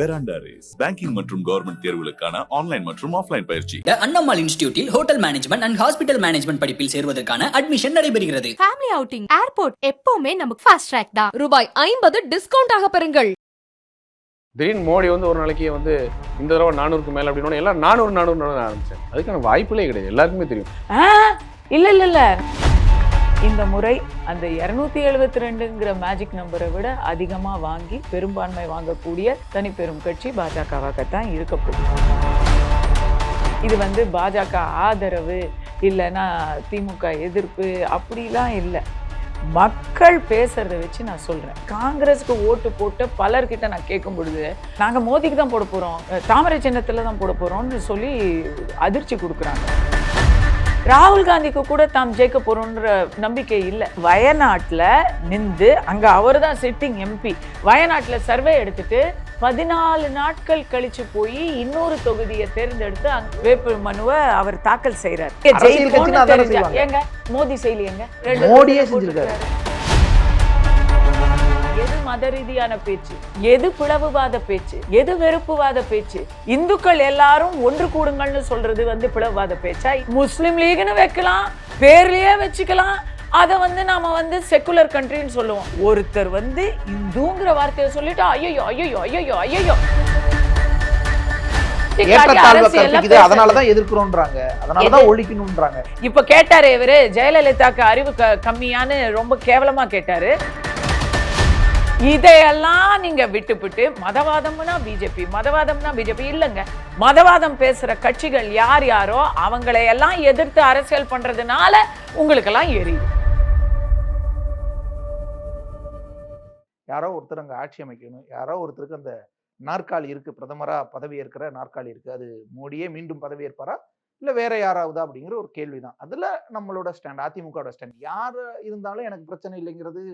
Veranda race banking மற்றும் government தேர்வுகளுக்கான online மற்றும் ஆஃப்லைன் பயிற்சி. Annammal இன்ஸ்டிடியூட்டில் hotel management and hospital management படிப்பில் சேர்வதற்கான அட்மிஷன் நடைபெறுகிறது. ஃபேமிலி அவுட்டிங் ஏர்போர்ட் எப்பவுமே நமக்கு ஃபாஸ்ட் ட்ராக் தான். ரூபாய் ஐம்பது டிஸ்கவுண்ட் ஆக பெறுங்கள். திடீர்னு மோடி வந்து ஒரு நாளைக்கு வந்து இந்த தடவை நானூறுக்கு மேலே அப்படின்னு எல்லாம் நானூறு நானூறு ஆரம்பிச்சேன் அதுக்கான வாய்ப்புகளே கிடையாது. எல்லாருக்குமே தெரியும். இல்ல இல்ல இல்ல. இந்த முறை அந்த இருநூத்தி எழுபத்தி ரெண்டுங்கிற மேஜிக் நம்பரை விட அதிகமாக வாங்கி பெரும்பான்மை வாங்கக்கூடிய தனிப்பெரும் கட்சி பாஜகவாகத்தான் இருக்க போகுது. இது வந்து பாஜக ஆதரவு இல்லைன்னா திமுக எதிர்ப்பு அப்படிலாம் இல்லை. மக்கள் பேசுறத வச்சு நான் சொல்றேன். காங்கிரஸுக்கு ஓட்டு போட்டு பலர்கிட்ட நான் கேட்கும் பொழுது நாங்கள் மோதிக்கு தான் போட போறோம் தாமரை சின்னத்தில் தான் போட போறோம்னு சொல்லி அதிர்ச்சி கொடுக்குறாங்க. ராகுல் காந்திக்கு கூட தாம் ஜெயிக்க போறோன்ற நம்பிக்கை இல்லை. வயநாட்டில் நின்று அங்க அவர் தான் சிட்டிங் எம்பி வயநாட்டில் சர்வே எடுத்துட்டு பதினாலு நாட்கள் கழிச்சு போய் இன்னொரு தொகுதியை தேர்ந்தெடுத்து அங்க வேட்பு மனுவை அவர் தாக்கல் செய்யறாரு. ஏங்க மோடி செய்யலையேங்க ரெண்டு மோடியே செஞ்சிருக்காரு. எது மத ரீதியான பேச்சு? எது பிளவுவாத பேச்சு? எது வெறுப்புவாத பேச்சு? இந்துக்கள் எல்லாரும் ஒன்று கூடுங்கள்னு சொல்றது வந்து பிளவுவாத பேச்சா? முஸ்லிம் லீக்னு வைக்கலாம் பேர்லயே வச்சுக்கலாம். அதை வந்து நாம வந்து செக்குலர் கண்ட்ரின்னு சொல்லுவோம். ஒருத்தர் வந்து இந்துங்கிற வார்த்தையை சொல்லிட்டு ஐயோ ஐயோ ஐயோ ஐயோ அதனாலதான் அதனாலதான்? ஒழிக்கணும்ன்றாங்க. இப்ப கேட்டாரு இவரு ஜெயலலிதாக்கு அறிவு க- கம்மியான்னு ரொம்ப கேவலமா கேட்டாரு. இதையெல்லாம் நீங்க விட்டுவிட்டு மதவாதம்னா பிஜேபி மதவாதம்னா பிஜேபி இல்லைங்க. மதவாதம் பேசுற கட்சிகள் யார் யாரோ அவங்களை எல்லாம் எதிர்த்து அரசியல் பண்றதுனால உங்களுக்கெல்லாம் எரியுது. யாரோ ஒருத்தர் அங்கே ஆட்சி அமைக்கணும். யாரோ ஒருத்தருக்கு அந்த நாற்காலி இருக்கு. பிரதமரா பதவி ஏற்கிற நாற்காலி இருக்கு. அது மோடியே மீண்டும் பதவி ஏற்பாரா இல்ல வேற யாராவது அப்படிங்கிற ஒரு கேள்விதான். அதுல நம்மளோட ஸ்டாண்ட் அதிமுகவோட ஸ்டாண்ட் யார் இருந்தாலும் எனக்கு பிரச்சனை இல்லைங்கிறது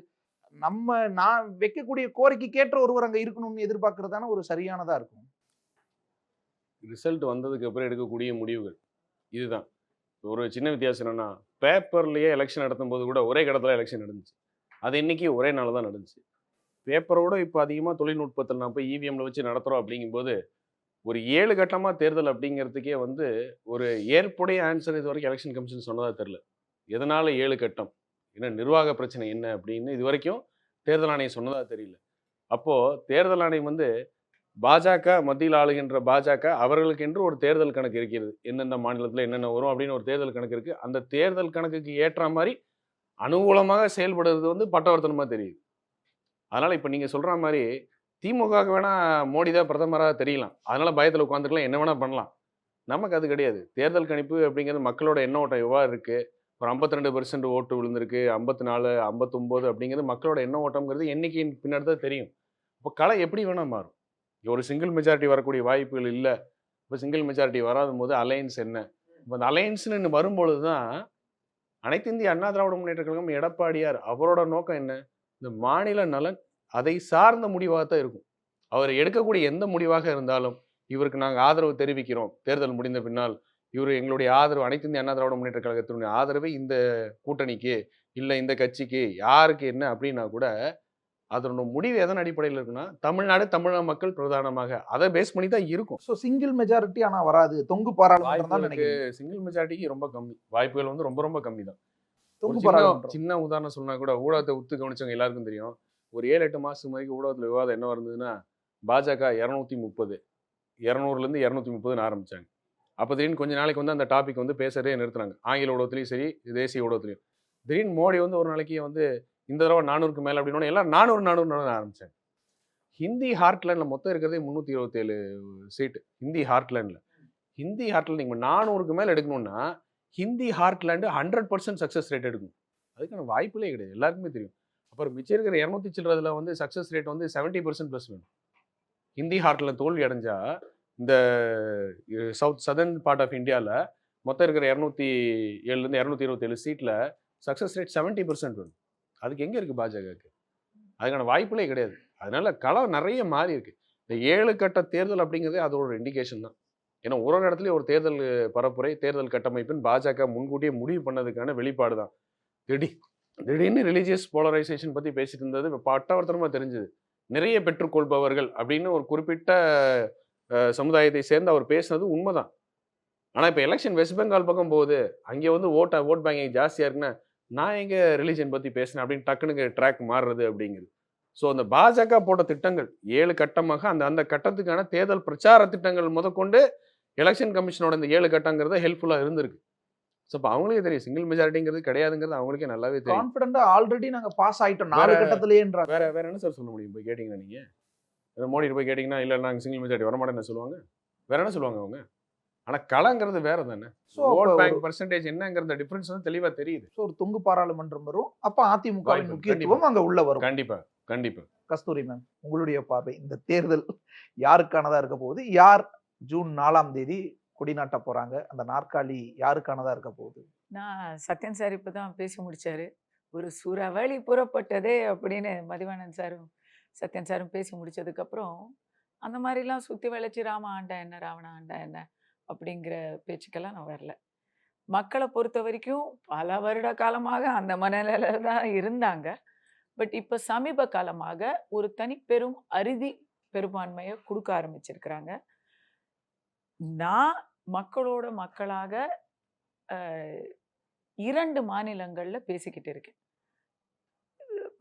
நம்ம நான் வைக்கக்கூடிய கோரிக்கைக்கு ஏற்ற ஒருவர் அங்கே இருக்கணும்னு எதிர்பார்க்கறதான ஒரு சரியானதாக இருக்கும். ரிசல்ட் வந்ததுக்கு அப்புறம் எடுக்கக்கூடிய முடிவுகள். இதுதான். ஒரு சின்ன வித்தியாசம் என்னன்னா பேப்பர்லயே எலெக்ஷன் நடத்தும் போது கூட ஒரே கடத்துல எலெக்ஷன் நடந்துச்சு. அது இன்னைக்கு ஒரே நாள் தான் நடந்துச்சு. பேப்பரோட இப்போ அதிகமாக தொழில்நுட்பத்தில் நான் போய் இவிஎம்ல வச்சு நடத்துகிறோம் அப்படிங்கும்போது ஒரு ஏழு கட்டமாக தேர்தல் அப்படிங்கிறதுக்கே வந்து ஒரு ஏற்புடைய ஆன்சர் இது வரைக்கும் எலெக்ஷன் கமிஷன் சொன்னதாக தெரில எதனால ஏழு கட்டம்? என்ன நிர்வாக பிரச்சனை என்ன அப்படின்னு இது வரைக்கும் தேர்தல் ஆணையம் சொன்னதாக தெரியல. அப்போது தேர்தல் ஆணையம் வந்து பாஜக மத்தியில் ஆளுகின்ற பாஜக அவர்களுக்கென்று ஒரு தேர்தல் கணக்கு இருக்கிறது. எந்தெந்த மாநிலத்தில் என்னென்ன வரும் அப்படின்னு ஒரு தேர்தல் கணக்கு இருக்குது அந்த தேர்தல் கணக்குக்கு ஏற்ற மாதிரி அனுகூலமாக செயல்படுறது வந்து பட்டவர்த்தனமாக தெரியுது. அதனால் இப்போ நீங்கள் சொல்கிற மாதிரி திமுகவுக்கு வேணால் மோடி தான் பிரதமராக தெரியலாம். அதனால் பயத்தில் உட்காந்துக்கலாம் என்ன வேணால் பண்ணலாம். நமக்கு அது கிடையாது. தேர்தல் கணிப்பு அப்படிங்கிறது மக்களோட எண்ண ஓட்டம் எவ்வாறு இருக்குது ஒரு 52% ரெண்டு பெர்சன்ட் ஓட்டு விழுந்திருக்கு ஐம்பத்தி நாலு ஐம்பத்தொம்போது அப்படிங்கிறது மக்களோட என்ன ஓட்டம்ங்கிறது எண்ணிக்கையின் பின்னாடி தான் தெரியும். இப்போ களை எப்படி வேணால் மாறும். ஒரு சிங்கிள் மெஜாரிட்டி வரக்கூடிய வாய்ப்புகள் இல்லை. இப்போ சிங்கிள் மெஜாரிட்டி வராத போது அலையன்ஸ் என்ன? இப்போ அந்த அலையன்ஸ்னு வரும்பொழுது தான் அனைத்து இந்திய அண்ணா திராவிட முன்னேற்ற கழகம் எடப்பாடியார் அவரோட நோக்கம் என்ன? இந்த மாநில நலன் அதை சார்ந்த முடிவாக தான் இருக்கும். அவர் எடுக்கக்கூடிய எந்த முடிவாக இருந்தாலும் இவருக்கு நாங்கள் ஆதரவு தெரிவிக்கிறோம். தேர்தல் முடிந்த பின்னால் இவர் எங்களுடைய ஆதரவு அனைத்து இந்திய அண்ணா திராவிட முன்னேற்ற கழகத்தினுடைய ஆதரவு இந்த கூட்டணிக்கு இல்லை இந்த கட்சிக்கு யாருக்கு என்ன அப்படின்னா கூட அதனோட முடிவு எதன் அடிப்படையில் இருக்குன்னா தமிழ்நாடு தமிழக மக்கள் பிரதானமாக. அதை பேஸ் பண்ணி தான் இருக்கும். ஸோ சிங்கிள் மெஜாரிட்டி ஆனா வராது. தொங்கு பாராளுமன்றம் நினைக்கிறேன். சிங்கிள் மெஜாரிட்டிக்கு ரொம்ப கம்மி. வாய்ப்புகள் வந்து ரொம்ப ரொம்ப கம்மி தான். தொங்கு சின்ன பாராளுமன்றம். சின்ன உதாரணம் சொன்னா கூட ஊடகத்தை உத்து கவனிச்சவங்க எல்லாருக்கும் தெரியும். ஒரு ஏழு எட்டு மாசம் வரைக்கும் ஊடகத்துல விவாதம் என்ன இருந்ததுன்னா பாஜக இரநூத்தி முப்பது இரநூறுலேருந்து இரநூத்தி முப்பதுன்னு ஆரம்பிச்சாங்க. அப்போ திடீர்னு கொஞ்ச நாளைக்கு வந்து அந்த டாபிக் வந்து பேசுறதே நிறுத்துறாங்க. ஆங்கில ஊடகத்துலையும் சரி தேசிய ஊடகத்துலையும் திடீர்னு மோடி வந்து ஒரு நாளைக்கு வந்து இந்த தடவை நானூறுக்கு மேலே அப்படின்னு எல்லாம் நானூறு நானூறு ஆரம்பிச்சாங்க. ஹிந்தி ஹார்ட்லேண்டில் மொத்தம் இருக்கிறதே முந்நூற்றி இருபத்தேழு சீட்டு. ஹிந்தி ஹார்ட்லேண்டில் ஹிந்தி ஹார்ட்லேண்ட் நீங்கள் நானூறுக்கு மேலே எடுக்கணும்னா Hindi heartland hundred percent success rate எடுக்கும் அதுக்கான வாய்ப்புகளே கிடையாது. எல்லாருக்குமே தெரியும். அப்புறம் மிச்சம் இருக்கிற இரநூத்தி சில்லறதுல வந்து சக்ஸஸ் ரேட் வந்து செவன்ட்டி பர்சன்ட் ப்ளஸ் வேணும். ஹிந்தி ஹார்ட்டில் தோல்வி அடைஞ்சால் இந்த சவுத் சதர்ன் பார்ட் ஆஃப் இந்தியாவில் மொத்தம் இருக்கிற இரநூத்தி ஏழுலேருந்து இரநூத்தி இருபத்தேழு சீட்டில் சக்ஸஸ் ரேட் செவன்ட்டி பர்சன்ட் வரும் அதுக்கு எங்கே இருக்குது பாஜகவுக்கு? அதுக்கான வாய்ப்புகளே கிடையாது. அதனால களம் நிறைய மாறி இருக்கு. இந்த ஏழு கட்ட தேர்தல் அப்படிங்கிறதே அதோட ஒரு இண்டிகேஷன் தான். ஏன்னா ஒரு ஒரு ஒரு தேர்தல் பரப்புரை தேர்தல் கட்டமைப்புன்னு பாஜக முன்கூட்டியே முடிவு பண்ணதுக்கான வெளிப்பாடு தான். திடீர் திடீர்னு ரிலீஜியஸ் போலரைசேஷன் பற்றி பேசிட்டு இருந்தது இப்போ பட்டவர்த்தனமா தெரிஞ்சுது. நிறைய பெற்றுக்கொள்பவர்கள் அப்படின்னு ஒரு குறிப்பிட்ட சமுதாயத்தை சேர்ந்து அவர் பேசுனது உண்மைதான். ஆனா இப்ப எலெக்ஷன் வெஸ்ட் பெங்கால் பக்கம் போகுது. அங்கே வந்து ஓட்ட ஓட் பேங்கிங் ஜாஸ்தியா இருக்குன்னா நான் எங்க ரிலிஜன் பத்தி பேசினேன் அப்படின்னு டக்குனுக்கு ட்ராக் மாறுறது அப்படிங்குது. ஸோ அந்த பாஜக போட்ட திட்டங்கள் ஏழு கட்டமாக அந்த அந்த கட்டத்துக்கான தேர்தல் பிரச்சார திட்டங்கள் முதற்கொண்டு எலெக்ஷன் கமிஷனோட இந்த ஏழு கட்டங்கிறது ஹெல்ப்ஃபுல்லாக இருந்திருக்கு. ஸோ இப்போ அவங்களுக்கே தெரியும். சிங்கிள் மெஜாரிட்டிங்கிறது கிடையாதுங்கிறது அவங்களுக்கே நல்லாவே தெரியும். கான்பிடண்டா ஆல்ரெடி நாங்க பாஸ் ஆயிட்டோம். நாலு கட்டத்திலேன்றாங்க வேற வேற என்ன சார் சொல்ல முடியும்? போய் கேட்டிங்கன்னா நீங்க? வேற மோடி போய் கேட்டிங்கன்னா இல்லை நாங்கள் சிங்கிள் மெஜாரிட்டி வரமாட்டேன்னு சொல்லுவாங்க? வேற என்ன சொல்லுவாங்க அவங்க? ஆனா களங்கிறது வேற தானே ஸோ ஓட் பேங்க் பர்சன்டேஜ் என்னங்கிறத டிஃபரன்ஸ் வந்து தெளிவா தெரியுது. ஒரு தொங்கு பாராளுமன்றம் வரும். அப்ப வாய்ப்பு, முக்கியத்துவம் அங்க உள்ள வரும். கண்டிப்பா கண்டிப்பா. கஸ்தூரி மேம் உங்களுடைய பார்வை இந்த தேர்தல் யாருக்கானதா இருக்க போகுது? யார் ஜூன் நாலாம் தேதி கொடிநாட்ட போறாங்க? அந்த நாற்காலி யாருக்கானதா இருக்க போகுது? நான் சத்யன் சார் இப்போ தான் பேசி முடிச்சாரு. ஒரு சுறவழி புறப்பட்டதே அப்படின்னு மதிவாணன் சாரும் சத்யன் சாரும் பேசி முடிச்சதுக்கப்புறம் அந்த மாதிரிலாம் சுற்றி வளைச்சி ராம ஆண்டா என்ன ராவண ஆண்டா என்ன? அப்படிங்கிற பேச்சுக்கெல்லாம் நான் வரல. மக்களை பொறுத்த வரைக்கும் பல வருட காலமாக அந்த மனநிலையில தான் இருந்தாங்க. பட் இப்போ சமீப காலமாக ஒரு தனிப்பெரும் அறுதி பெரும்பான்மையை கொடுக்க ஆரம்பிச்சிருக்கிறாங்க. நான் மக்களோட மக்களாக இரண்டு மாநிலங்களில் பேசிக்கிட்டு இருக்கேன்.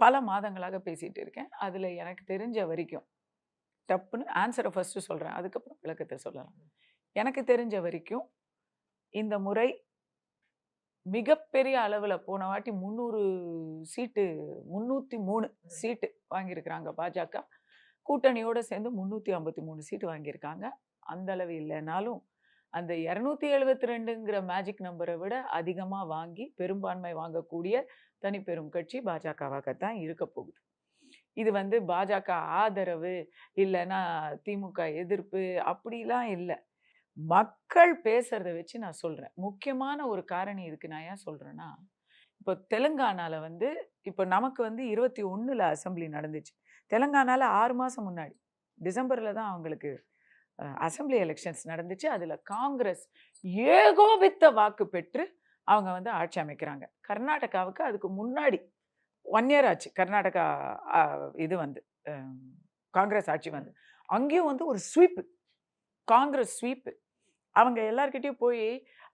பல மாதங்களாக பேசிட்டு இருக்கேன். அதுல எனக்கு தெரிஞ்ச வரைக்கும் தப்புன்னு ஆன்சரை ஃபர்ஸ்ட் சொல்றேன். அதுக்கப்புறம் விளக்கத்தை சொல்லலாம். எனக்கு தெரிஞ்ச வரைக்கும் இந்த முறை மிகப்பெரிய அளவுல போன வாட்டி முந்நூறு சீட்டு முந்நூற்றி மூணு சீட்டு வாங்கியிருக்கிறாங்க பாஜக. கூட்டணியோட சேர்ந்து முந்நூற்றி ஐம்பத்தி மூணு சீட்டு வாங்கியிருக்காங்க. அந்த அளவு இல்லைனாலும் அந்த இரநூத்தி எழுபத்தி ரெண்டுங்கிற மேஜிக் நம்பரை விட அதிகமாக வாங்கி பெரும்பான்மை வாங்கக்கூடிய தனிப்பெரும் கட்சி பாஜகவாகத்தான் இருக்க போகுது. இது வந்து பாஜக ஆதரவு இல்லைன்னா திமுக எதிர்ப்பு அப்படிலாம் இல்லை. மக்கள் பேசுறத வச்சு நான் சொல்கிறேன் முக்கியமான ஒரு காரணி இதுக்கு நான் ஏன் சொல்கிறேன்னா இப்போ தெலுங்கானால வந்து இப்போ நமக்கு வந்து இருபத்தி ஒன்றில் அசெம்பிளி நடந்துச்சு. தெலுங்கானால ஆறு மாதம் முன்னாடி டிசம்பரில் தான் அவங்களுக்கு அசெம்பிளி எலெக்ஷன்ஸ் நடந்துச்சு. அதில் காங்கிரஸ் ஏகோபித்த வாக்கு பெற்று அவங்க வந்து ஆட்சி அமைக்கிறாங்க. கர்நாடகாவுக்கு அதுக்கு முன்னாடி ஒன் இயர் ஆச்சு. கர்நாடகா இது வந்து காங்கிரஸ் ஆட்சி வந்து. அங்கேயும் வந்து ஒரு ஸ்வீப்பு காங்கிரஸ் ஸ்வீப்பு அவங்க எல்லார்கிட்டயும் போய்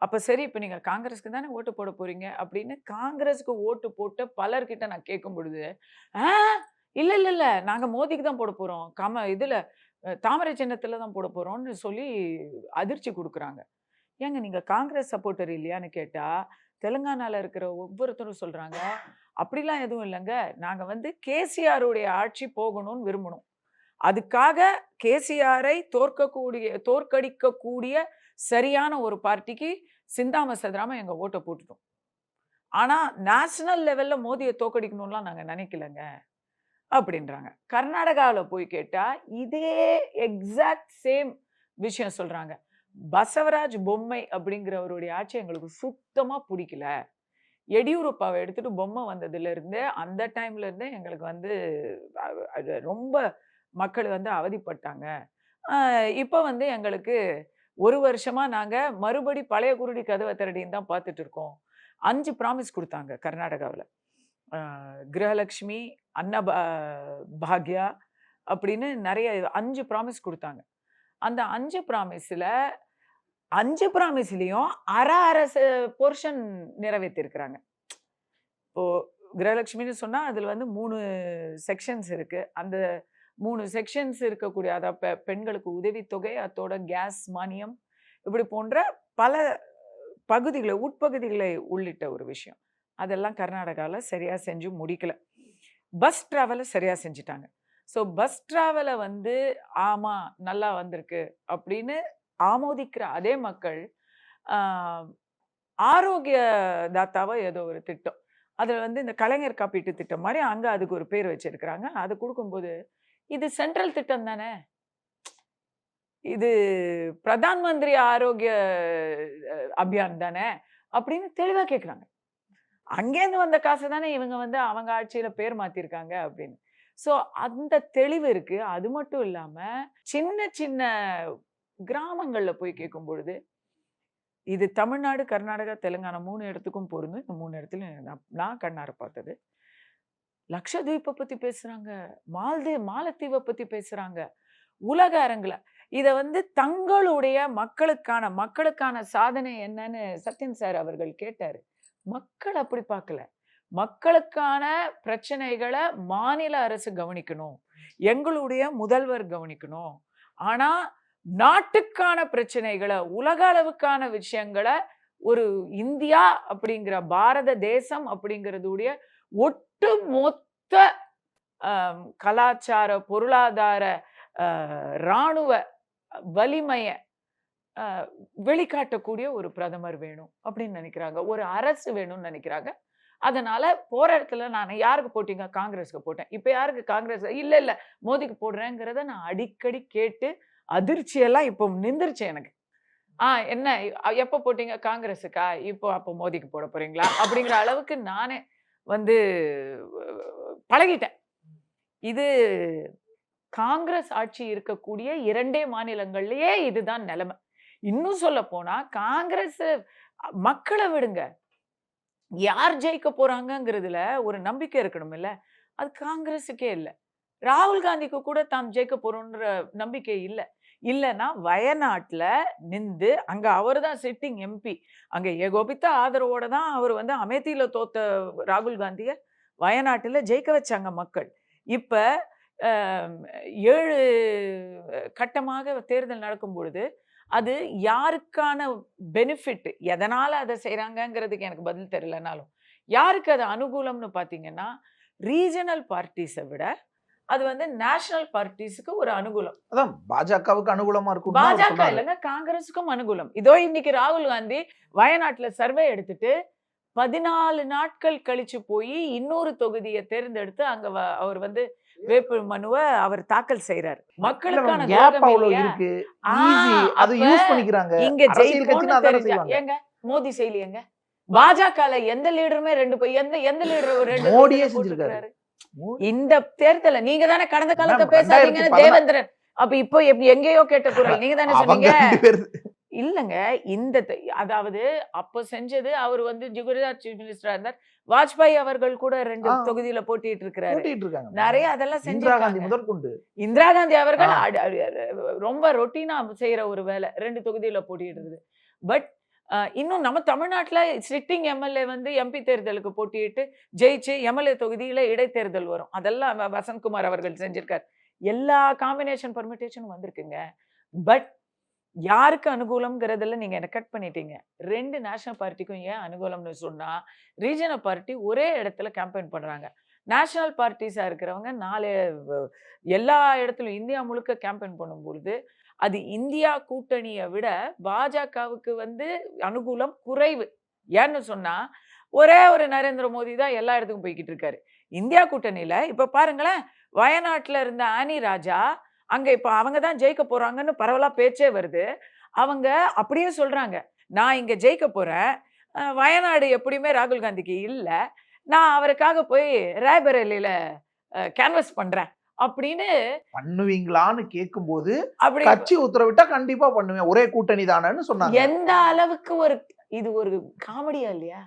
அப்போ சரி இப்போ நீங்கள் காங்கிரஸ்க்கு தானே ஓட்டு போட போகிறீங்க அப்படின்னு காங்கிரஸுக்கு ஓட்டு போட்டு பலர்கிட்ட நான் கேட்கும் பொழுது ஆ இல்லை இல்லை இல்லை. நாங்கள் மோதிக்கு தான் போட போகிறோம் கம இதில் தாமரை சின்னத்தில் தான் போட போகிறோம்னு சொல்லி அதிர்ச்சி கொடுக்குறாங்க. ஏங்க நீங்கள் காங்கிரஸ் சப்போர்ட்டர் இல்லையான்னு கேட்டால் தெலுங்கானாவில் இருக்கிற ஒவ்வொருத்தரும் சொல்கிறாங்க அப்படிலாம் எதுவும் இல்லைங்க. நாங்கள் வந்து கேசிஆருடைய ஆட்சி போகணும்னு விரும்பணும் அதுக்காக கேசிஆரை தோற்கக்கூடிய தோற்கடிக்கக்கூடிய சரியான ஒரு பார்ட்டிக்கு சிந்தாம சதுராம எங்கள் ஓட்டை போட்டுட்டோம். ஆனால் நேஷனல் லெவலில் மோதியை தோற்கடிக்கணும்லாம் நாங்கள் நினைக்கலங்க அப்படின்றாங்க. கர்நாடகாவில் போய் கேட்டால் இதே எக்ஸாக்ட் சேம் விஷயம் சொல்கிறாங்க பசவராஜ் பொம்மை அப்படிங்கிறவருடைய ஆட்சி எங்களுக்கு சுத்தமாக பிடிக்கல. எடியூரப்பாவை எடுத்துகிட்டு பொம்மை வந்ததுலேருந்தே அந்த டைம்லிருந்தே எங்களுக்கு வந்து அது ரொம்ப மக்கள் வந்து அவதிப்பட்டாங்க. இப்போ வந்து எங்களுக்கு ஒரு வருஷமாக நாங்கள் மறுபடி பழைய குருடி கதவை திரடின்னு தான் பார்த்துட்டு இருக்கோம். அஞ்சு ப்ராமிஸ் கொடுத்தாங்க கர்நாடகாவில். கிரகலக்ஷ்மி அன்னபா பாக்யா அப்படின்னு நிறைய அஞ்சு ப்ராமிஸ் கொடுத்தாங்க. அந்த அஞ்சு ப்ராமிஸில் அஞ்சு ப்ராமிஸ்லேயும் அரை அரை போர்ஷன் நிறைவேற்றிருக்கிறாங்க இப்போ கிரகலட்சுமின்னு சொன்னா அதுல வந்து மூணு செக்ஷன்ஸ் இருக்கு. அந்த மூணு செக்ஷன்ஸ் இருக்கக்கூடிய அதாவது பெ- பெண்களுக்கு உதவித்தொகை அதோட கேஸ் மானியம் இப்படி போன்ற பல பகுதிகளை உட்பகுதிகளை உள்ளிட்ட ஒரு விஷயம். அதெல்லாம் கர்நாடகாவில் சரியாக செஞ்சு முடிக்கல. பஸ் ட்ராவலை சரியாக செஞ்சுட்டாங்க. ஸோ பஸ் ட்ராவலை வந்து ஆமாம் நல்லா வந்திருக்கு அப்படின்னு ஆமோதிக்கிற அதே மக்கள் ஆரோக்கிய தாத்தாவா ஏதோ ஒரு திட்டம். அதில் வந்து இந்த கலைஞர் காப்பீட்டு திட்டம் மாதிரி அங்கே அதுக்கு ஒரு பேர் வச்சிருக்கிறாங்க. அது கொடுக்கும்போது இது சென்ட்ரல் திட்டம் தானே? இது பிரதான் மந்திரி ஆரோக்கிய அபியான் தானே? அப்படின்னு தெளிவாக கேட்குறாங்க. அங்கேருந்து வந்த காசு தானே இவங்க வந்து அவங்க ஆட்சியில் பேர் மாற்றிருக்காங்க அப்படின்னு. ஸோ அந்த தெளிவு இருக்குது அது மட்டும் இல்லாமல் சின்ன சின்ன கிராமங்களில் போய் கேட்கும் பொழுது இது தமிழ்நாடு கர்நாடகா தெலுங்கானா மூணு இடத்துக்கும் பொருந்தும். இந்த மூணு இடத்துலையும் நான் நான் கண்ணார பார்த்தது. லக்ஷதீப்பை பற்றி பேசுகிறாங்க மால்தீவ் மாலத்தீவை பற்றி பேசுகிறாங்க உலக அரங்கில். இதை வந்து தங்களுடைய மக்களுக்கான மக்களுக்கான சாதனை என்னன்னு சத்யன் சார் அவர்கள் கேட்டார். மக்கள் அப்படி பார்க்கல. மக்களுக்கான பிரச்சனைகளை மாநில அரசு கவனிக்கணும். எங்களுடைய முதல்வர் கவனிக்கணும். ஆனால் நாட்டுக்கான பிரச்சனைகளை உலக அளவுக்கான விஷயங்களை ஒரு இந்தியா அப்படிங்கிற பாரத தேசம் அப்படிங்கிறதுடைய ஒட்டு மொத்த கலாச்சார பொருளாதார இராணுவ வலிமையை வெளிக்காட்டக்கூடிய ஒரு பிரதமர் வேணும் அப்படின்னு நினைக்கிறாங்க. ஒரு அரசு வேணும்னு நினைக்கிறாங்க. அதனால போற இடத்துல நான் யாருக்கு போட்டீங்க? காங்கிரஸ்க்கு போட்டேன். இப்ப யாருக்கு காங்கிரஸ்? இல்ல இல்ல மோதிக்கு போடுறேங்கிறத நான் அடிக்கடி கேட்டு அதிர்ச்சியெல்லாம் இப்போ நிந்திருச்சு எனக்கு. ஆ என்ன எப்போ போட்டீங்க? காங்கிரஸுக்கா? இப்போ அப்போ மோதிக்கு போட போறீங்களா? அப்படிங்கிற அளவுக்கு நானே வந்து பழகிட்டேன். இது காங்கிரஸ் ஆட்சி இருக்கக்கூடிய இரண்டே மாநிலங்கள்லயே இதுதான் நிலைமை. இன்னும் சொல்ல போனா காங்கிரஸ் மக்களை விடுங்க. யார் ஜெயிக்க போறாங்கிறதுல ஒரு நம்பிக்கை இருக்கணும் இல்ல அது காங்கிரஸுக்கே இல்லை. ராகுல் காந்திக்கு கூட தாம் ஜெயிக்க போறோன்ற நம்பிக்கை இல்லை. இல்லைன்னா வயநாட்டில் நின்று அங்கே அவர் தான் சிட்டிங் எம்பி அங்கே ஏகோபித்த ஆதரவோட தான் அவர் வந்து அமேத்தியில தோத்த ராகுல் காந்தியை வயநாட்டில் ஜெயிக்க வச்சாங்க மக்கள். இப்போ ஏழு கட்டமாக தேர்தல் நடக்கும் பொழுது அது யாருக்கான பெனிஃபிட் எதனால் அதை செய்கிறாங்கங்கிறதுக்கு எனக்கு பதில் தெரியலனாலும் யாருக்கு அது அனுகூலம்னு பார்த்தீங்கன்னா ரீஜனல் பார்ட்டிஸை விட அது வந்து நேஷனல் பார்ட்டிஸுக்கு ஒரு அனுகூலம். அதான் பாஜகவுக்கு அனுகூலமா இருக்கும் பாஜக இல்லைங்க காங்கிரஸுக்கும் அனுகூலம். இதோ இன்னைக்கு ராகுல் காந்தி வயநாட்டுல சர்வே எடுத்துட்டு பதினாலு நாட்கள் கழிச்சு போய் இன்னொரு தொகுதியை தேர்ந்தெடுத்து அங்க அவர் வந்து வேட்பு மனுவை அவர் தாக்கல் செய்யறாரு மக்களுக்கான? இருக்கு. அது யூஸ் பண்ணிக்கிறாங்க. இங்க ஏங்க மோடி செய்யலையேங்க பாஜகல எந்த லீடருமே ரெண்டு எந்த எந்த லீடர் ரெண்டு மோடியே செஞ்சிருக்காரு. இந்த தேர்தல நீங்க தானே கடந்த காலத்தை பேசாதீங்கன்னு 2016 தேவேந்திரன். அப்ப இப்போ எங்கேயோ கேட்ட குரல். நீங்க தானே சொன்னீங்க. இல்லங்க இந்த அதாவது அப்ப செஞ்சது அவர் வந்து குஜராத் சீஃப் மினிஸ்டரா இருந்தார். வாஜ்பாய் அவர்கள் கூட ரெண்டு. தொகுதியில போட்டிட்டு இருக்கிறாரு நிறைய அதெல்லாம் இந்திரா காந்தி செஞ்சிருக்காங்க முதற்கொண்டு இந்திரா காந்தி அவர்கள் ரொம்ப ரொட்டீனா செய்யற ஒரு வேலை. ரெண்டு தொகுதியில போட்டிட்டு இருக்குது பட் இன்னும் நம்ம தமிழ்நாட்டில் சிட்டிங் எம்எல்ஏ வந்து எம்பி தேர்தலுக்கு போட்டியிட்டு ஜெயிச்சு எம்எல்ஏ தொகுதியில் இடைத்தேர்தல் வரும். அதெல்லாம் வ- வசந்த்குமார் அவர்கள் செஞ்சிருக்கார். எல்லா காம்பினேஷன் பர்மிட்டேஷனும் வந்திருக்குங்க. பட் யாருக்கு அனுகூலம்ங்கிறதுல நீங்கள் என்ன கட் பண்ணிட்டீங்க? ரெண்டு நேஷனல் பார்ட்டிக்கும் ஏன் அனுகூலம்னு சொன்னால் ரீஜனல் பார்ட்டி ஒரே இடத்துல கேம்பெயின் பண்ணுறாங்க நேஷனல் பார்ட்டிஸாக இருக்கிறவங்க நாலு எல்லா இடத்துலையும் இந்தியா முழுக்க கேம்பெயின் பண்ணும்பொழுது அது இந்தியா கூட்டணியை விட பாஜகவுக்கு வந்து அனுகூலம் குறைவு. ஏன்னு சொன்னால் ஒரே ஒரு நரேந்திர மோடி தான் எல்லா இடத்துக்கும் போய்கிட்டு இருக்காரு. இந்தியா கூட்டணியில் இப்போ பாருங்களேன் வயநாட்டில் இருந்த ஆனி ராஜா அங்கே இப்போ அவங்க தான் ஜெயிக்க போகிறாங்கன்னு பரவலாக பேச்சே வருது. அவங்க அப்படியே சொல்கிறாங்க நான் இங்கே ஜெயிக்க போகிறேன் வயநாடு எப்படியுமே ராகுல் காந்திக்கு இல்லை. நான் அவருக்காக போய் ரேபரேலியில கேன்வஸ் பண்ணுறேன் அப்படின்னு பண்ணுவீங்களான்னு கேட்கும்போது அப்படி கட்சி உத்தரவிட்டா கண்டிப்பா பண்ணுவேன். ஒரே கூட்டணி தானேன்னு சொன்னாங்க. எந்த அளவுக்கு ஒரு இது ஒரு காமெடியா இல்லையா?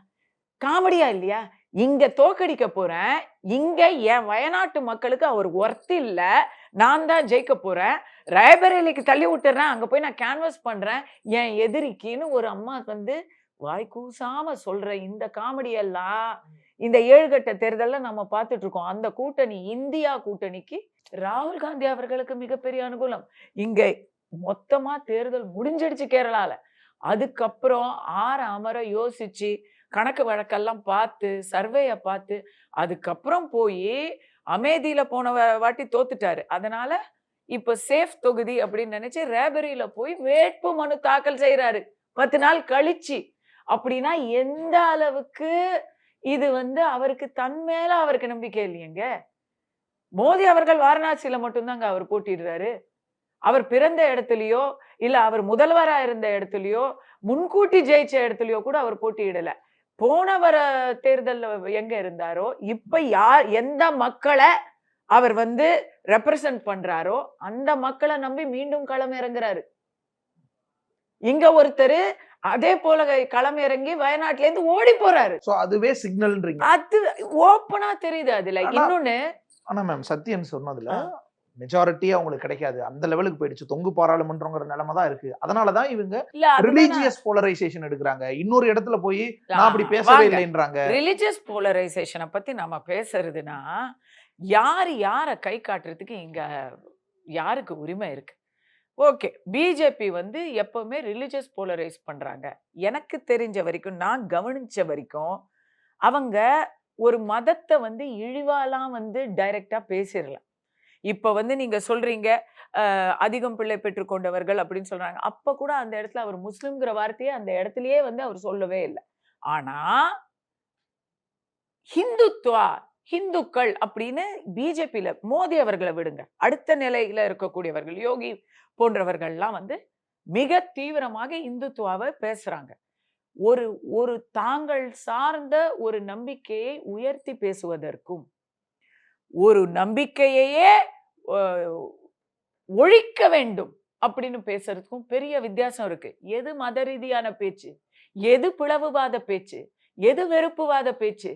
காமெடியா இல்லையா? இங்க தோக்கடிக்க போறேன். இங்க என் வயநாட்டு மக்களுக்கு அவர் ஒர்த் இல்ல. நான் தான் ஜெயிக்க போறேன். ரேபரேலிக்கு தள்ளி விட்டுறேன். அங்க போய் நான் கேன்வஸ் பண்றேன். என் எதிரிக்கின்னு ஒரு அம்மா வந்து வாய் கூசாம சொல்ற இந்த காமெடி எல்லாம் இந்த ஏழுகட்ட தேர்தலில் நம்ம பார்த்துட்டு இருக்கோம் அந்த கூட்டணி இந்தியா கூட்டணிக்கு ராகுல் காந்தி அவர்களுக்கு மிகப்பெரிய அனுகூலம். இங்க மொத்தமா தேர்தல் முடிஞ்சிடுச்சு கேரளால. அதுக்கப்புறம் ஆற அமர யோசிச்சு கணக்கு வழக்கெல்லாம் பார்த்து சர்வேயை பார்த்து அதுக்கப்புறம் போய் அமேதியில போன வாட்டி தோத்துட்டாரு. அதனால இப்ப சேஃப் தொகுதி அப்படின்னு நினைச்சு ரேபரியில போய் வேட்பு மனு தாக்கல் செய்யறாரு பத்து நாள் கழிச்சு. அப்படின்னா எந்த அளவுக்கு இது வந்து அவருக்கு தன் மேல அவருக்கு நம்பிக்கை இல்லையங்க. மோடி அவர்கள் வாரணாசியில மட்டும்தாங்க அவர் போட்டிடுறாரு. அவர் பிறந்த இடத்துலயோ இல்ல அவர் முதல்வரா இருந்த இடத்துலயோ முன்கூட்டி ஜெயிச்ச இடத்துலயோ கூட அவர் போட்டியிடல. போன வர தேர்தல்ல எங்க இருந்தாரோ இப்ப யார் எந்த மக்களை அவர் வந்து ரெப்ரசன்ட் பண்றாரோ அந்த மக்களை நம்பி மீண்டும் களம் இறங்குறாரு இங்க ஒருத்தர் அதே போல களம் இறங்கி வயநாட்டுல இருந்து ஓடி போறாரு சோ அதுவே சிக்னல்ன்றீங்க அது ஓப்பனா தெரியுது அதுல. இன்னொன்னு ஆனா மேம் சத்யன் சொன்னதுல மெஜாரிட்டியா அவங்களுக்கு கிடைக்காது. அந்த லெவலுக்கு போயிடுச்சு. தொங்கு பாராளுமன்றங்கிற நிலைமை தான் இருக்கு. அதனாலதான் இவங்க ரிலீஜியஸ் போலரைசேஷன் எடுக்கிறாங்க. இன்னொரு இடத்துல போய் நான் அப்படி பேசவே இல்லைன்றாங்க. ரிலிஜியஸ் போலரைசேஷனை பத்தி நம்ம பேசுறதுன்னா யார் யாரை கை காட்டுறதுக்கு இங்க யாருக்கு உரிமை இருக்கு? ஓகே. பிஜேபி வந்து எப்பவுமே ரிலிஜியஸ் போலரைஸ் பண்ணுறாங்க எனக்கு தெரிஞ்ச வரைக்கும் நான் கவனித்த வரைக்கும் அவங்க ஒரு மதத்தை வந்து இழிவாலாம் வந்து டைரெக்டாக பேசிடலாம் இப்போ வந்து நீங்கள் சொல்கிறீங்க அதிகம் பிள்ளை பெற்றுக்கொண்டவர்கள் அப்படின்னு சொல்கிறாங்க அப்போ கூட அந்த இடத்துல அவர் முஸ்லிம்ங்கிற வார்த்தையை அந்த இடத்துலையே வந்து அவர் சொல்லவே இல்லை. ஆனால் ஹிந்துத்வா ஹிந்துக்கள் அப்படின்னு பிஜேபியில மோதி அவர்களை விடுங்க. அடுத்த நிலையில இருக்கக்கூடியவர்கள் யோகி போன்றவர்கள்லாம் வந்து மிக தீவிரமாக இந்துத்துவாவை பேசுறாங்க. ஒரு ஒரு தாங்கள் சார்ந்த ஒரு நம்பிக்கையை உயர்த்தி பேசுவதற்கும் ஒரு நம்பிக்கையையே ஒழிக்க வேண்டும் அப்படின்னு பேசுறதுக்கும் பெரிய வித்தியாசம் இருக்கு. எது மத ரீதியான பேச்சு? எது பிளவுவாத பேச்சு? எது வெறுப்புவாத பேச்சு?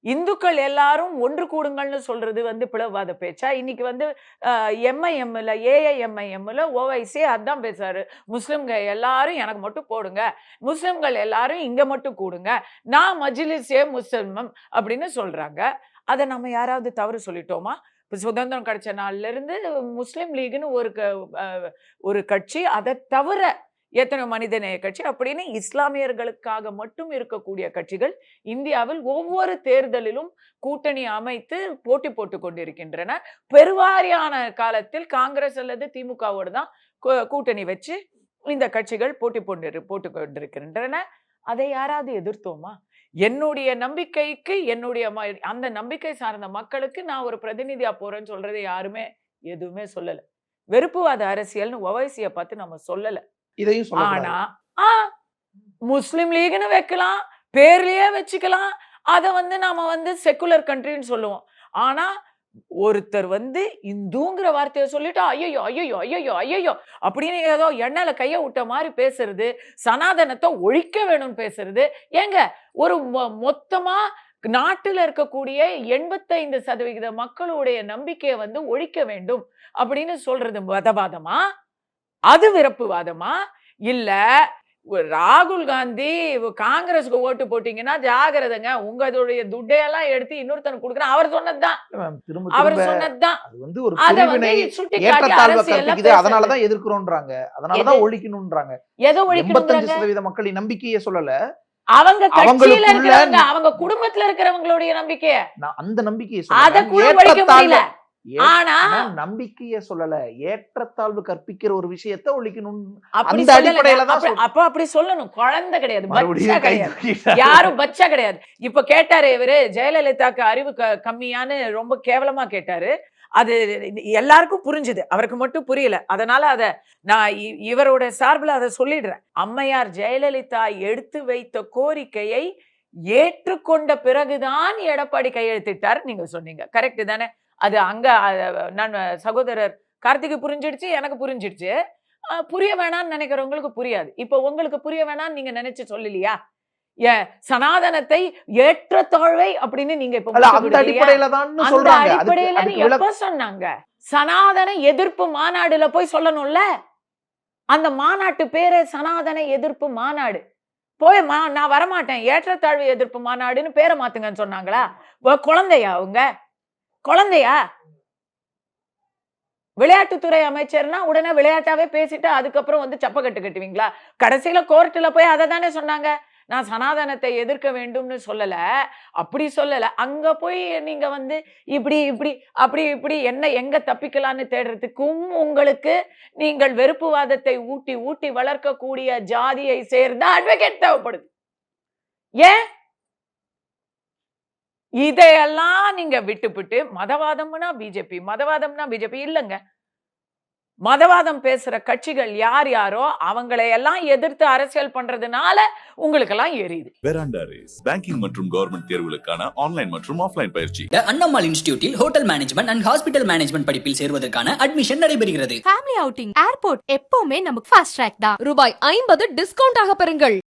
இந்துக்கள் எல்லாரும் ஒன்று கூடுங்கள்னு சொல்றது வந்து பிளவாத பேச்சா? இன்னைக்கு வந்து எம்ஐஎம்ல ஏஐஎம்ஐஎம்ல ஓவைசி அதான் பேசுறாரு. முஸ்லிம்க எல்லாரும் எனக்கு மட்டும் போடுங்க. முஸ்லிம்கள் எல்லாரும் இங்க மட்டும் கூடுங்க. நான் மஜிலிஸே முஸ்லிமம் அப்படின்னு சொல்றாங்க. அதை நம்ம யாராவது தவறு சொல்லிட்டோமா? இப்போ சுதந்திரம் கிடைச்ச நாள்ல இருந்து லீக்னு ஒரு க- ஒரு கட்சி அதை தவிர எத்தனை மனிதநேய கட்சி? அப்படின்னு இஸ்லாமியர்களுக்காக மட்டும் இருக்கக்கூடிய கட்சிகள் இந்தியாவில் ஒவ்வொரு தேர்தலிலும் கூட்டணி அமைத்து போட்டி போட்டு கொண்டிருக்கின்றன. பெருவாரியான காலத்தில் காங்கிரஸ் அல்லது திமுகவோடு தான் கூட்டணி வச்சு இந்த கட்சிகள் போட்டி போட்டு போட்டு கொண்டிருக்கின்றன. அதை யாராவது எதிர்த்தோமா? என்னுடைய நம்பிக்கைக்கு என்னுடைய ம- அந்த நம்பிக்கை சார்ந்த மக்களுக்கு நான் ஒரு பிரதிநிதியா போறேன்னு சொல்றதை யாருமே எதுவுமே சொல்லலை. வெறுப்புவாத அரசியல்னு ஒவைசியை பார்த்து நம்ம சொல்லலை. இதையும் ஆனா ஆ முஸ்லிம் லீக்னு வைக்கலாம் பேர்லயே வச்சுக்கலாம். அதை வந்து நாம வந்து செக்குலர் கண்ட்ரின்னு சொல்லுவோம். ஆனா ஒருத்தர் வந்து இந்துங்கிற வார்த்தையை சொல்லிட்டு ஐயோ ஐயோ ஐயோ ஐயோ அப்படின்னு ஏதோ எண்ணெயில கைய விட்ட மாதிரி பேசுறது சனாதனத்தை ஒழிக்க வேணும்னு பேசுறது ஏங்க ஒரு மொ- மொத்தமா நாட்டில் இருக்கக்கூடிய எண்பத்தைந்து சதவிகித மக்களுடைய நம்பிக்கையை வந்து ஒழிக்க வேண்டும் அப்படின்னு சொல்றது மதவாதமா? அது விருப்புவாதமா? இல்ல ராகுல் காந்தி காங்கிரஸுக்கு ஓட்டு போட்டீங்கன்னா ஜாகிரதைங்க. உங்களுடைய துட்டையெல்லாம் எடுத்து இன்னொருத்தனுக்கு கொடுக்குறேன். அவர் சொன்னதுதான். அவர் சொன்னதுதான். வந்து ஒரு அத வந்து சுட்டி காட்டி. அதனாலதான் எதிர்க்கிறோன்றாங்க. அதனாலதான்? ஒழிக்கணும்ன்றாங்க. எதை எண்பத்தஞ்சு ஒழிக்கணுங்கிறாங்க சதவீத மக்களின் நம்பிக்கையை சொல்லல. அவங்க கட்சியில இருக்கிறவங்க அவங்க குடும்பத்துல இருக்கிறவங்களுடைய நம்பிக்கைய. நான் அந்த நம்பிக்கையை அத கூட ஒழிக்க முடியல. ஆனா நம்பிக்கைய சொல்லல. ஏற்றத்தாழ்வு கற்பிக்கிற ஒரு விஷயத்த ஒழிக்கணும் அப்ப- அப்படி சொல்லணும். குழந்தை கிடையாது. பச்சை கிடையாது. யாரும் பச்சை கிடையாது. இப்ப கேட்டாரு இவரு ஜெயலலிதாக்கு அறிவு கம்மியான்னு ரொம்ப கேவலமா கேட்டாரு. அது எல்லாருக்கும் புரிஞ்சுது. அவருக்கு மட்டும் புரியல. அதனால அத நான் இவரோட சார்பில் அதை சொல்லிடுறேன். அம்மையார் ஜெயலலிதா எடுத்து வைத்த கோரிக்கையை ஏற்றுக்கொண்ட பிறகுதான் எடப்பாடி கையெழுத்திட்டார். நீங்க சொன்னீங்க. கரெக்ட் தானே? அது அங்க நான் சகோதரர் கார்த்திகை புரிஞ்சிடுச்சு எனக்கு புரிஞ்சிடுச்சு. புரிய வேணாம்னு நினைக்கிறவங்களுக்கு புரியாது. இப்போ உங்களுக்கு புரிய வேணாம்னு நீங்க நினைச்சு சொல்லலையா? ஏ சனாதனத்தை ஏற்றத்தாழ்வை அப்படின்னு நீங்க இப்ப? அடிப்படையில தான் சொல்றாங்க. எப்ப சொன்னாங்க? சனாதன எதிர்ப்பு மாநாடுல போய் சொல்லணும்ல? அந்த மாநாட்டு பேரே சனாதன எதிர்ப்பு மாநாடு. போய் மா நான் வரமாட்டேன். ஏற்றத்தாழ்வு எதிர்ப்பு மாநாடுன்னு பேரை மாத்துங்கன்னு சொன்னாங்களா? குழந்தையா அவங்க? குழந்தையா? விளையாட்டுத்துறை அமைச்சர்னா உடனே விளையாட்டாவே பேசிட்டு அதுக்கப்புறம் வந்து சப்பக்கட்டு கட்டுவீங்களா? கடைசியில கோர்ட்டில் போய் அதை தானே சொன்னாங்க. நான் சனாதனத்தை எதிர்க்க வேண்டும்னு சொல்லல. அப்படி சொல்லல. அங்க போய் நீங்க வந்து இப்படி இப்படி அப்படி இப்படி என்ன எங்க தப்பிக்கலான்னு தேடுறதுக்கும் உங்களுக்கு நீங்கள் வெறுப்புவாதத்தை ஊட்டி ஊட்டி வளர்க்கக்கூடிய ஜாதியை சேர்ந்த அட்வொகேட் தேவைப்படுது. ஏன்? இதையெல்லாம் நீங்க விட்டுவிட்டு மதவாதம்னா பிஜேபி மதவாதம்னா பிஜேபி இல்லைங்க. மதவாதம் பேசுற கட்சிகள் யார் யாரோ அவங்களை எல்லாம் எதிர்த்து அரசியல் பண்றதுனால உங்களுக்கெல்லாம் எரியுது. வெராண்டா ரேஸ் பேங்கிங் மற்றும் கவர்மெண்ட் தேர்வுகளுக்கான ஆன்லைன் மற்றும் ஆஃப்லைன் பயிற்சி. Annammal இன்ஸ்டிடியூட்டில் hotel management and hospital management படிப்பில் சேர்வதற்கான அட்மிஷன் நடைபெறுகிறது. ஃபேமிலி அவுட்டிங் ஏர்போர்ட் எப்பவுமே நமக்கு ஃபாஸ்ட் ட்ராக் தான். ரூபாய் ஐம்பது டிஸ்கவுண்ட் ஆக பெறுங்கள்.